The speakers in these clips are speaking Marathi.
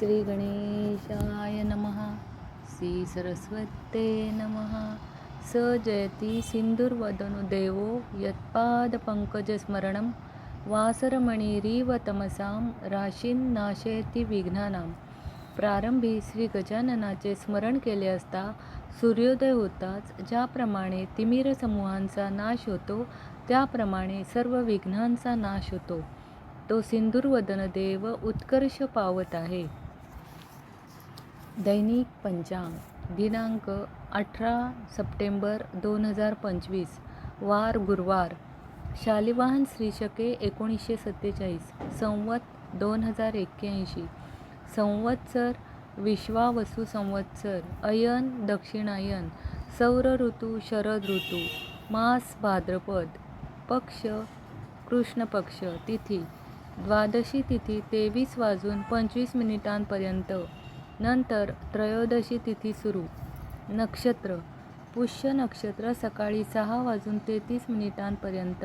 श्री गणेशाय नमः। श्री सरस्वते नमः। स जयति सिन्धुर्वदनु देवो यत्पादपङ्कजस्मरणं। वासरमणिरीव तमसां राशीं नाशयति विघ्नानां। प्रारंभी श्री गजाननाचे स्मरण केले असता सूर्योदय होताच ज्याप्रमाणे तिमिर समूहांचा नाश होतो त्याप्रमाणे सर्व विघ्नांचा नाश होतो. तो सिंदूरवदन देव उत्कर्ष पावत आहे. दैनिक पंचांग दिनांक अठरा सप्टेंबर दोन हजार पंचवीस वार गुरुवार शालिवाहन श्रीशके एकोणीसशे सत्तेचाळीस संवत दोन हजार एक्क्याऐंशी संवत्सर विश्वावसू संवत्सर अयन दक्षिणायन सौर ऋतू शरद ऋतू मास भाद्रपद पक्ष कृष्ण पक्ष तिथी द्वादशी तिथी तेवीस वाजून पंचवीस मिनिटांपर्यंत नंतर त्रयोदशी तिथी सुरू. नक्षत्र. पुष्य नक्षत्र सकाळी सहा वाजून तेहतीस मिनिटांपर्यंत.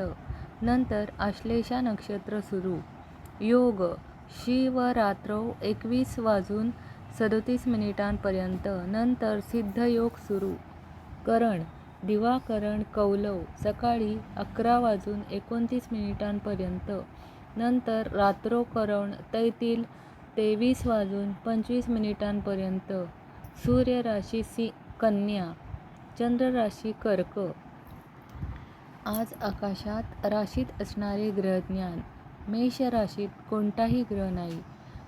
नंतर आश्लेषा नक्षत्र सुरू. योग. शिव रात्र एकवीस वाजून सदोतीस मिनिटांपर्यंत. नंतर सिद्धयोग सुरू. करण. दिवाकरण कौलव सकाळी अकरा वाजून एकोणतीस मिनिटांपर्यंत. नंतर रात्रोकरण तैतील तेवीस वाजून पंचवीस मिनिटांपर्यंत सूर्य राशी सी कन्या चंद्र राशी कर्क. आज आकाशात राशीत असणारे ग्रहज्ञान मेष राशीत कोणताही ग्रह नाही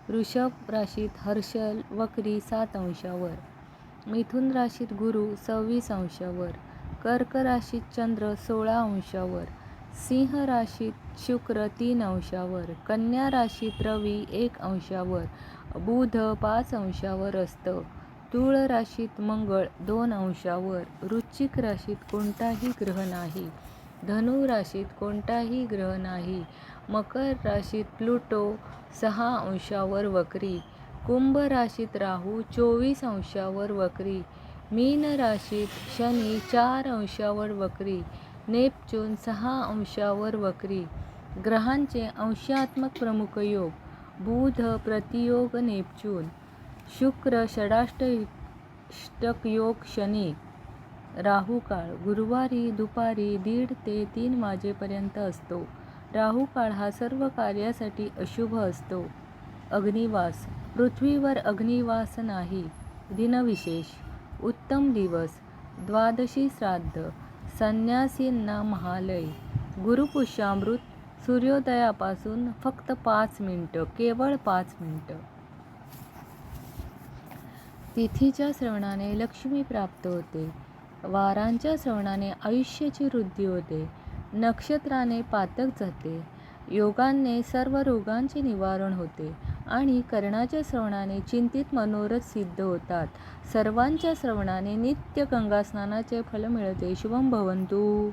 वृषभ राशीत हर्षल वक्री सात अंशावर मिथुन राशीत गुरु सव्वीस अंशावर कर्क राशीत चंद्र सोळा अंशावर सिंह राशीत शुक्र तीन अंशावर कन्या राशीत रवी एक अंशावर बुध पाच अंशावर असतं. तुळ राशीत मंगळ दोन अंशावर वृश्चिक राशीत कोणताही ग्रह नाही. धनु राशीत कोणताही ग्रह नाही. मकर राशीत प्लुटो सहा अंशावर वक्री. कुंभ राशीत राहू चोवीस अंशावर वक्री. मीन राशीत शनी चार अंशावर वक्री. नेपच्यून सहा अंशावर वक्री. ग्रहांचे अंशात्मक प्रमुख योग. बुध प्रतियोग नेपच्यून. शुक्र षडाष्टक योग शनी. राहुकाळ. गुरुवारी दुपारी दीड ते तीन वाजेपर्यंत असतो. राहुकाळ हा सर्व कार्यासाठी अशुभ असतो. अग्निवास. पृथ्वीवर अग्निवास नाही. दिनविशेष. उत्तम दिवस. द्वादशी श्राद्ध. संन्यासींना महालय गुरुपुष्यामृत सूर्योदयापासून फक्त पाच मिनटं केवळ पाच मिनटं. तिथीच्या श्रवणाने लक्ष्मी प्राप्त होते. वारांच्या श्रवणाने आयुष्याची वृद्धी होते. नक्षत्राने पातक जाते. योगाने सर्व रोगांचे निवारण होते. आणि कर्णाच्या श्रवणाने चिंतित मनोरथ सिद्ध होतात. सर्वांच्या श्रवणाने नित्य गंगास्नानाचे फल मिळते. शुभम भवंतू.